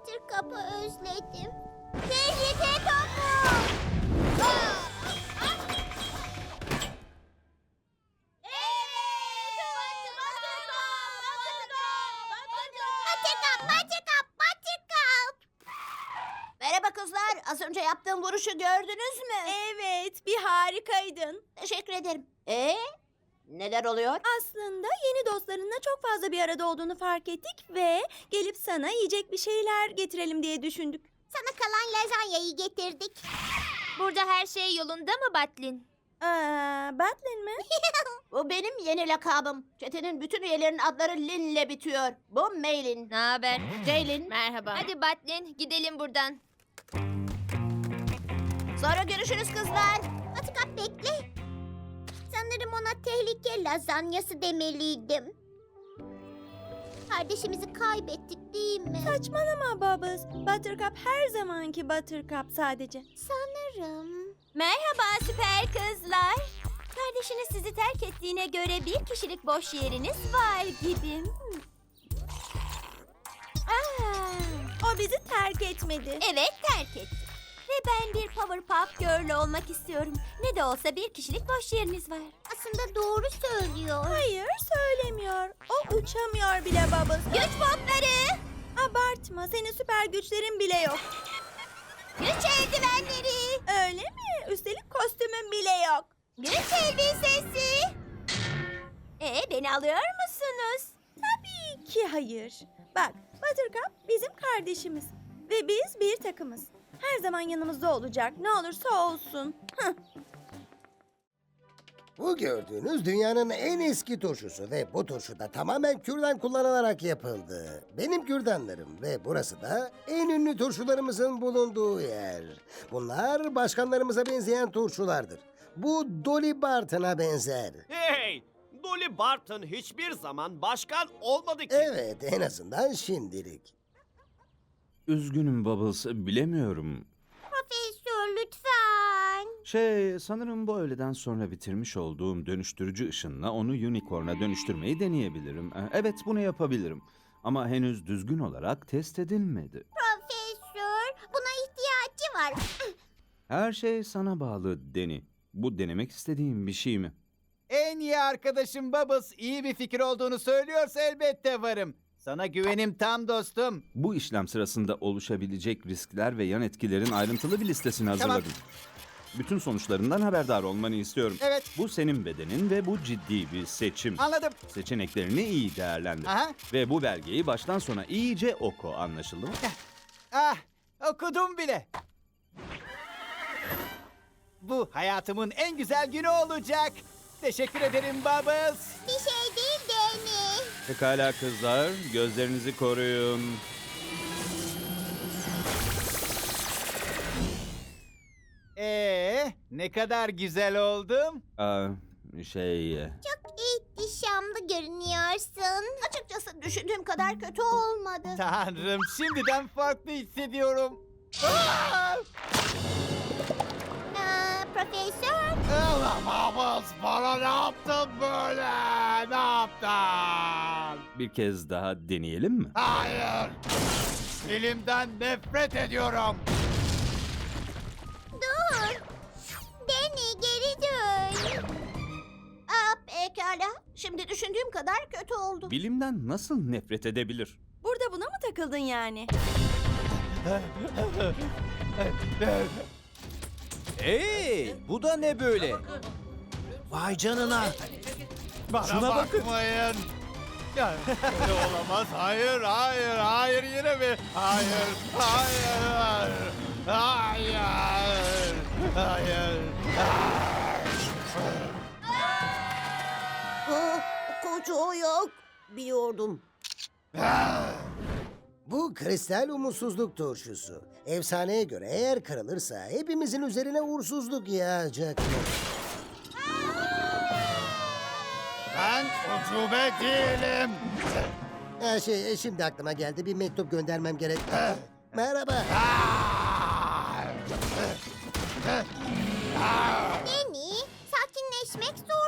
Buttercup'ı özledim. Tehlike topu! Merhaba kızlar. Az önce yaptığım vuruşu gördünüz mü? Evet, bir harikaydın. Teşekkür ederim. Ee, neler oluyor? Aslında yeni dostlarınla çok fazla bir arada olduğunu fark ettik ve gelip sana yiyecek bir şeyler getirelim diye düşündük. Sana kalan lazanyayı getirdik. Burada her şey yolunda mı Batlin? Aa, Batlin mi? Bu benim yeni lakabım. Çetenin bütün üyelerinin adları Lin'le bitiyor. Bu Maylin. Ne haber? Ceylin. Merhaba. Hadi Batlin gidelim buradan. Sonra görüşürüz kızlar. Buttercup bekle. Sanırım ona tehlike lazanyası demeliydim. Kardeşimizi kaybettik değil mi? Saçmalama Bubbles. Buttercup her zamanki Buttercup sadece. Sanırım. Merhaba süper kızlar. Kardeşiniz sizi terk ettiğine göre bir kişilik boş yeriniz var gibi. Aa, O bizi terk etmedi. evet terk etti. Ve ben bir Powerpuff Girl olmak istiyorum. Ne de olsa bir kişilik boş yeriniz var. Aslında doğru söylüyor. Hayır, söylemiyor. O uçamıyor bile Bubbles. Güç botları! Abartma, senin süper güçlerin bile yok. Güç eldivenleri! Öyle mi? Üstelik kostümün bile yok. Güç elbisesi! Ee, beni alıyor musunuz? Tabii ki hayır. Bak, Buttercup bizim kardeşimiz. Ve biz bir takımız. Her zaman yanımızda olacak. Ne olursa olsun. Hıh. Bu gördüğünüz dünyanın en eski turşusu ve bu turşu da tamamen kürdan kullanılarak yapıldı. Benim kürdanlarım ve burası da en ünlü turşularımızın bulunduğu yer. Bunlar başkanlarımıza benzeyen turşulardır. Bu Dolly Barton'a benzer. Hey! Dolly Barton hiçbir zaman başkan olmadı ki. Evet, en azından şimdilik. Üzgünüm Bubbles, bilemiyorum. Profesör lütfen. Şey, sanırım bu öğleden sonra bitirmiş olduğum dönüştürücü ışınla onu unicorn'a dönüştürmeyi deneyebilirim. Ee, Evet, bunu yapabilirim. Ama henüz düzgün olarak test edilmedi. Profesör buna ihtiyacı var. Her şey sana bağlı Deni. Bu denemek istediğim bir şey mi? En iyi arkadaşım Bubbles iyi bir fikir olduğunu söylüyorsa elbette varım. Sana güvenim tam dostum. Bu işlem sırasında oluşabilecek riskler ve yan etkilerin ayrıntılı bir listesini hazırladım. Bütün sonuçlarından haberdar olmanı istiyorum. Evet. Bu senin bedenin ve bu ciddi bir seçim. Anladım. Seçeneklerini iyi değerlendir. Aha. Ve bu belgeyi baştan sona iyice oku anlaşıldı mı? Ah okudum bile. Bu hayatımın en güzel günü olacak. Teşekkür ederim Bubbles. Pekala kızlar, gözlerinizi koruyun. Ee, ne kadar güzel oldum. Aa, şey... Çok ihtişamlı görünüyorsun. Açıkçası düşündüğüm kadar kötü olmadı. Tanrım şimdiden farklı hissediyorum. Ah! Aa, profesör Bubbles bana ne yaptın böyle? Ne yaptın? Bir kez daha deneyelim mi? Hayır. Elimden nefret ediyorum. dur. Deni geri dön. Aa, pekala. Şimdi düşündüğüm kadar kötü oldu. Bilimden nasıl nefret edebilir? Burada buna mı takıldın yani? Hey, bu da ne böyle? Vay canına. Bana Şuna bakın. bakmayın. Ya, öyle olamaz. Hayır, hayır, hayır yine mi? Hayır, hayır, hayır. Hayır. Hayır. koca yok. Biliyordum. Bu kristal umutsuzluk turşusu. Efsaneye göre eğer kırılırsa hepimizin üzerine uğursuzluk yağacak. Ben ucube değilim. Ee, şey, e, şimdi aklıma geldi. Bir mektup göndermem gerek. Ee? Merhaba. Aa! Deni, sakinleşmek zor.